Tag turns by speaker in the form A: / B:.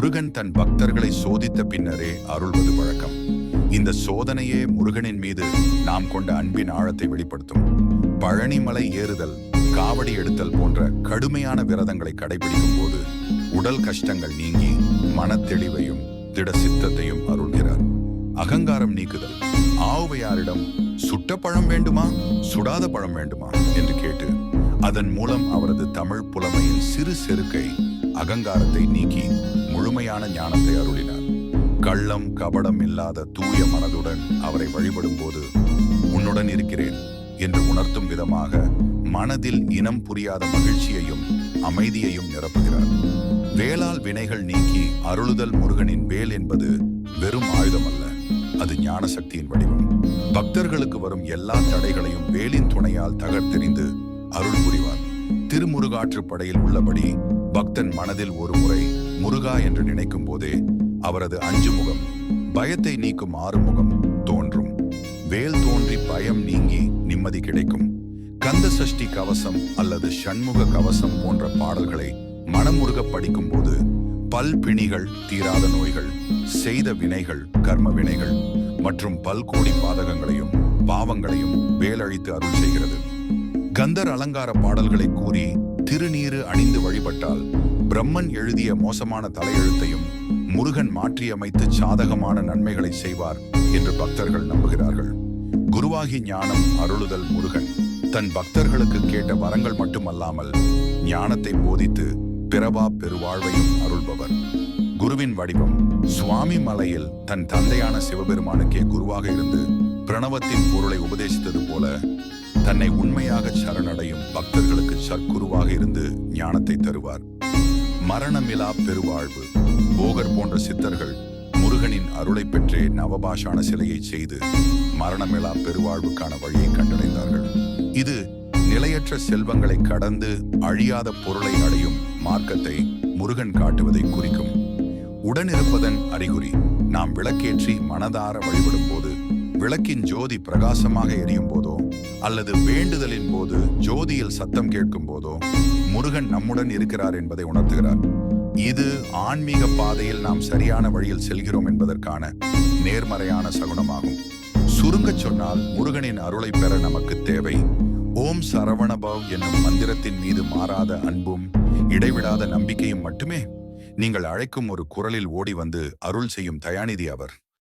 A: முருகன் தன் பக்தர்களை சோதித்த பின்னரே அருள்வது வழக்கம். இந்த சோதனையே முருகனின் மீது நாம் கொண்ட அன்பின் ஆழத்தை வெளிப்படுத்தும். பழனிமலை ஏறுதல் காவடி எடுத்தல் போன்ற கடுமையான விரதங்களை கடைபிடிக்கும் போது உடல் கஷ்டங்கள் நீங்கி மனத்தெளிவையும் திட சித்தத்தையும் அருள்கிறார். அகங்காரம் நீக்குதல் ஆவுவையாரிடம் சுட்ட பழம் வேண்டுமா? சுடாத பழம் வேண்டுமா? என்று கேட்டு அதன் மூலம் அவரது தமிழ் புலமையின் சிறு செருக்கை அகங்காரத்தை நீக்கி முழுமையான ஞானத்தை அருளினார். கள்ளம் கபடம் இல்லாத தூய மனதுடன் அவரை வழிபடும் போது உன்னுடன் இருக்கிறேன் என்று உணர்த்தும் விதமாக மனதில் இனம் புரியாத மகிழ்ச்சியையும் அமைதியையும் நிரப்புகிறார். வேளால் வினைகள் நீக்கி அருளுதல் முருகனின் வேல் என்பது வெறும் ஆயுதம் அல்ல அது ஞான சக்தியின் வடிவம். பக்தர்களுக்கு வரும் எல்லா தடைகளையும் வேலின் துணையால் தகர்த்தெறிந்து அருள் புரிவார். திருமுருகாற்றுப்படையில் உள்ளபடி பக்தன் மனதில் ஒரு முறை முருகா என்று நினைக்கும் போதே அவரது அஞ்சு முகம் பயத்தை நீக்கும் ஆறுமுகம் தோன்றும். வேல் தோன்றி பயம் நீங்கி நிம்மதி கிடைக்கும். கந்த சஷ்டி கவசம் அல்லது ஷண்முக கவசம் போன்ற பாடல்களை மனமுருக படிக்கும் போது பல் பிணிகள் தீராத நோய்கள் செய்த வினைகள் கர்ம வினைகள் மற்றும் பல்கோடி பாதகங்களையும் பாவங்களையும் வேலழித்து அருள் செய்கிறது. கந்தர் அலங்கார பாடல்களை கூறி திருநீறு அணிந்து வழிபட்டால் பிரம்மன் எழுதிய மோசமான தலையெழுத்தையும் முருகன் மாற்றியமைத்து சாதகமான நன்மைகளை செய்வார் என்று பக்தர்கள் நம்புகிறார்கள். குருவாகி ஞானம் அருளுதல் முருகன். தன் பக்தர்களுக்கு கேட்ட வரங்கள் மட்டுமல்லாமல் ஞானத்தை போதித்து பிறவா பெருவாழ்வையும் அருள்பவர். குருவின் வடிவம் சுவாமி மலையில் தன் தந்தையான சிவபெருமானுக்கே குருவாக இருந்து பிரணவத்தின் பொருளை உபதேசித்தது போல தன்னை உண்மையாக சரணடையும் பக்தர்களுக்கு சற்குருவாக இருந்து ஞானத்தை தருவார். மரணமிலா பெருவாழ்வு. போகர் போன்ற சித்தர்கள் முருகனின் அருளை பெற்றே நவபாஷான சிலையை செய்து மரணமிலா பெருவாழ்வுக்கான வழியை கண்டடைந்தார்கள். இது நிலையற்ற செல்வங்களை கடந்து அழியாத பொருளை அடையும் மார்க்கத்தை முருகன் காட்டுவதை குறிக்கும். உடனிருப்பதன் அறிகுறி நாம் விளக்கேற்றி மனதார வழிபடும் போது விளக்கின் ஜோதி பிரகாசமாக எரியும் போதோ அல்லது வேண்டுதலின் போது ஜோதியில் சத்தம் கேட்கும் போதோ முருகன் நம்முடன் இருக்கிறார் என்பதை உணர்த்துகிறார். இது ஆன்மீக பாதையில் நாம் சரியான வழியில் செல்கிறோம் என்பதற்கான நேர்மறையான சகுனமாகும் சுருங்கச் சொன்னால் முருகனின் அருளை பெற நமக்கு தேவை. ஓம் சரவணபவ் என்னும் மந்திரத்தின் மீது மாறாத அன்பும் இடைவிடாத நம்பிக்கையும் மட்டுமே. நீங்கள் அழைக்கும் ஒரு குரலில் ஓடி வந்து அருள் செய்யும் தயாநிதி அவர்.